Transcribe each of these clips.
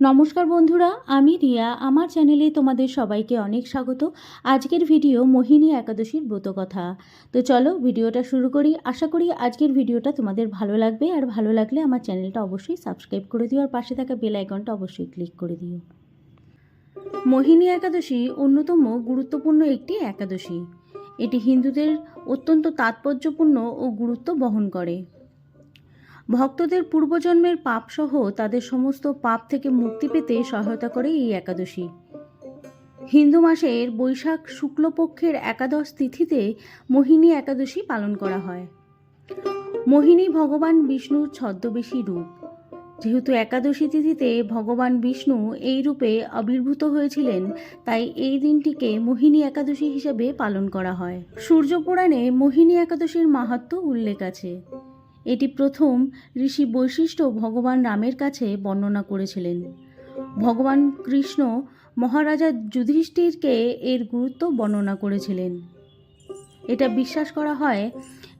নমস্কার বন্ধুরা, আমি রিয়া। আমার চ্যানেলে তোমাদের সবাইকে অনেক স্বাগত। আজকের ভিডিও মোহিনী একাদশীর ব্রতকথা। তো চলো ভিডিওটা শুরু করি। আশা করি আজকের ভিডিওটা তোমাদের ভালো লাগবে। আর ভালো লাগলে আমার চ্যানেলটা অবশ্যই সাবস্ক্রাইব করে দিও। আর পাশে থাকা বেল আইকনটা অবশ্যই ক্লিক করে দিও। মোহিনী একাদশী অন্যতম গুরুত্বপূর্ণ একটি একাদশী। এটি হিন্দুদের অত্যন্ত তাৎপর্যপূর্ণ ও গুরুত্ব বহন করে। ভক্তদের পূর্বজন্মের পাপসহ তাদের সমস্ত পাপ থেকে মুক্তি পেতে সহায়তা করে এই একাদশী। হিন্দু মাসের বৈশাখ শুক্লপক্ষের একাদশ তিথিতে মোহিনী একাদশী পালন করা হয়। মোহিনী ভগবান বিষ্ণুর ছদ্মবেশী রূপ। যেহেতু একাদশী তিথিতে ভগবান বিষ্ণু এই রূপে আবির্ভূত হয়েছিলেন, তাই এই দিনটিকে মোহিনী একাদশী হিসেবে পালন করা হয়। সূর্য পুরাণে মোহিনী একাদশীর মাহাত্ম্য উল্লেখ আছে। এটি প্রথম ঋষি বৈশিষ্ট্য ভগবান রামের কাছে বর্ণনা করেছিলেন। ভগবান কৃষ্ণ মহারাজা যুধিষ্ঠিরকে এর গুরুত্ব বর্ণনা করেছিলেন। এটা বিশ্বাস করা হয়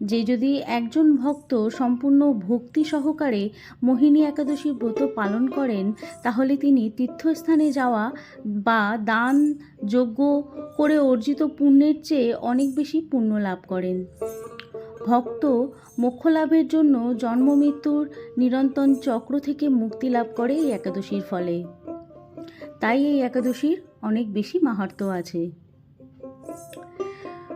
যে যদি একজন ভক্ত সম্পূর্ণ ভক্তি সহকারে মোহিনী একাদশী ব্রত পালন করেন, তাহলে তিনি তীর্থস্থানে যাওয়া বা দান যজ্ঞ করে অর্জিত পুণ্যের চেয়ে অনেক বেশি পুণ্য লাভ করেন। ভক্ত মোক্ষ লাভের জন্য জন্ম মৃত্যুর নিরন্তন চক্র থেকে মুক্তি লাভ করে এই একাদশীর ফলে। তাই এই একাদশীর অনেক বেশি মাহাত্ম্য আছে।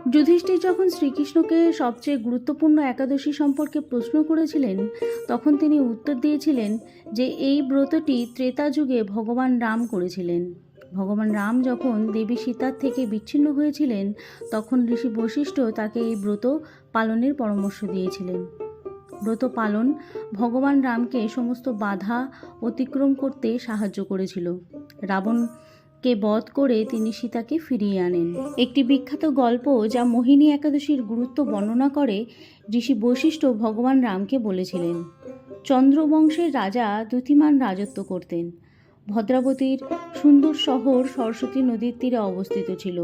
যুধিষ্ঠির যখন শ্রীকৃষ্ণকে সবচেয়ে গুরুত্বপূর্ণ একাদশী সম্পর্কে প্রশ্ন করেছিলেন, তখন তিনি উত্তর দিয়েছিলেন যে এই ব্রতটি ত্রেতা যুগে ভগবান রাম করেছিলেন। ভগবান রাম যখন দেবী সীতার থেকে বিচ্ছিন্ন হয়েছিলেন, তখন ঋষি বশিষ্ঠ তাকে এই ব্রত পালনের পরামর্শ দিয়েছিলেন। ব্রত পালন ভগবান রামকে সমস্ত বাধা অতিক্রম করতে সাহায্য করেছিল। রাবণকে বধ করে তিনি সীতাকে ফিরিয়ে আনেন। একটি বিখ্যাত গল্প যা মোহিনী একাদশীর গুরুত্ব বর্ণনা করে, ঋষি বৈশিষ্ট্য ভগবান রামকে বলেছিলেন, চন্দ্রবংশের রাজা দ্যুতিমান রাজত্ব করতেন। ভদ্রাবতীর সুন্দর শহর সরস্বতী নদীর তীরে অবস্থিত ছিল।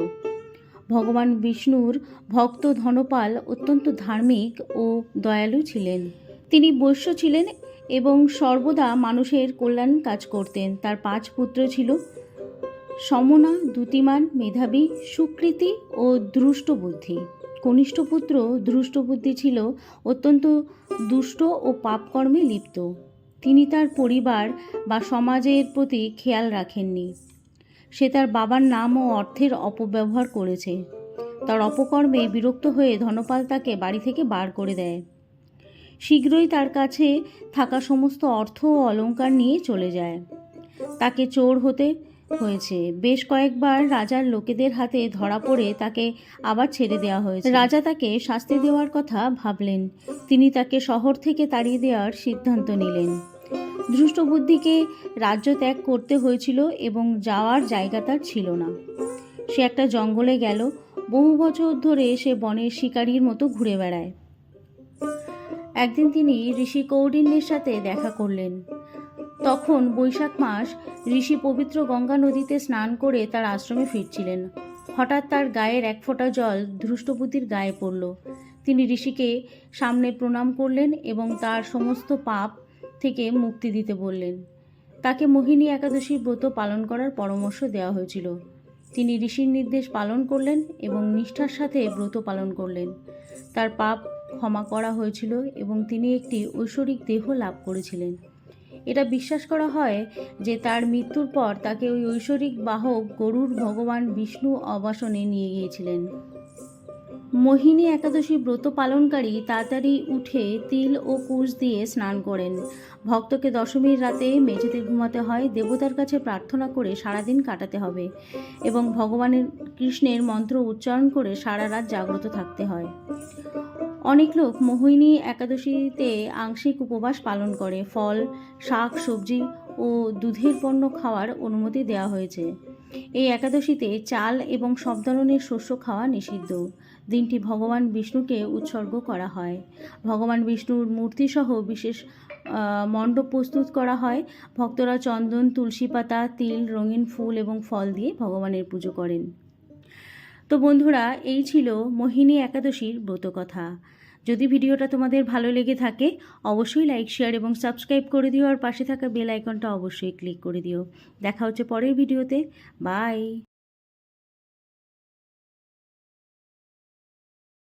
ভগবান বিষ্ণুর ভক্ত ধনপাল অত্যন্ত ধার্মিক ও দয়ালু ছিলেন। তিনি বৈশ্য ছিলেন এবং সর্বদা মানুষের কল্যাণ কাজ করতেন। তার পাঁচ পুত্র ছিল সমনা, দ্যুতিমান, মেধাবী, সুকৃতি ও দ্রুষ্ট বুদ্ধি কনিষ্ঠ পুত্র দ্রুষ্ট বুদ্ধি ছিল অত্যন্ত দুষ্ট ও পাপকর্মে লিপ্ত। তিনি তার পরিবার বা সমাজের প্রতি খেয়াল রাখেননি। সে তার বাবার নাম ও অর্থের অপব্যবহার করেছে। তার অপকর্মে বিরক্ত হয়ে ধনপাল তাকে বাড়ি থেকে বার করে দেয়। শীঘ্রই তার কাছে থাকা সমস্ত অর্থ ও অলংকার নিয়ে চলে যায়। তাকে চোর হতে হয়েছে। বেশ কয়েকবার রাজার লোকেদের হাতে ধরা পড়ে তাকে আবার ছেড়ে দেওয়া হয়েছে। রাজা তাকে শাস্তি দেওয়ার কথা ভাবলেন। তিনি তাকে শহর থেকে তাড়িয়ে দেওয়ার সিদ্ধান্ত নিলেন। বুদ্ধিকে রাজ্য ত্যাগ করতে হয়েছিল এবং যাওয়ার জায়গা তার ছিল না। সে একটা জঙ্গলে গেল। বহু বছর ধরে সে বনের শিকারীর মতো ঘুরে বেড়ায়। একদিন তিনি ঋষি কৌডিন্যের সাথে দেখা করলেন। তখন বৈশাখ মাস ঋষি পবিত্র গঙ্গা নদীতে স্নান করে তার আশ্রমে ফিরছিলেন। হঠাৎ তার গায়ের এক ফোঁটা জল ধৃষ্টবুদ্ধির গায়ে পড়ল। তিনি ঋষিকে সামনে প্রণাম করলেন এবং তার সমস্ত পাপ থেকে মুক্তি দিতে বললেন। তাকে মোহিনী একাদশী ব্রত পালন করার পরামর্শ দেওয়া হয়েছিল। তিনি ঋষির নির্দেশ পালন করলেন এবং নিষ্ঠার সাথে ব্রত পালন করলেন। তার পাপ ক্ষমা করা হয়েছিল এবং তিনি একটি ঐশ্বরিক দেহ লাভ করেছিলেন। এটা বিশ্বাস করা হয় যে তার মৃত্যুর পর তাকে ওই ঐশ্বরিক বাহক গরুর ভগবান বিষ্ণু অবাসনে নিয়ে গিয়েছিলেন। মোহিনী একাদশী ব্রত পালনকারী তাড়াতাড়ি উঠে তিল ও কুশ দিয়ে স্নান করেন। ভক্তকে দশমীর রাতে মেঝেতে ঘুমাতে হয়, দেবতার কাছে প্রার্থনা করে সারাদিন কাটাতে হবে এবং ভগবানের কৃষ্ণের মন্ত্র উচ্চারণ করে সারা রাত জাগ্রত থাকতে হয়। অনেক লোক মোহিনী একাদশীতে আংশিক উপবাস পালন করে, ফল, শাক, সবজি ও দুধের পণ্য খাওয়ার অনুমতি দেওয়া হয়েছে। এই একাদশীতে চাল এবং সব ধরনের শস্য খাওয়া নিষিদ্ধ। দিনটি ভগবান বিষ্ণুকে উৎসর্গ করা হয়। ভগবান বিষ্ণুর মূর্তিসহ বিশেষ মণ্ডপ প্রস্তুত করা হয়। ভক্তরা চন্দন, তুলসী পাতা, তিল, রঙিন ফুল এবং ফল দিয়ে ভগবানের পুজো করেন। তো বন্ধুরা, এই ছিল মোহিনী একাদশীর ব্রতকথা। যদি ভিডিওটা তোমাদের ভালো লেগে থাকে, অবশ্যই লাইক, শেয়ার এবং সাবস্ক্রাইব করে দিও আর পাশে থাকা বেল আইকনটা অবশ্যই ক্লিক করে দিও। দেখা হচ্ছে পরের ভিডিওতে। বাই!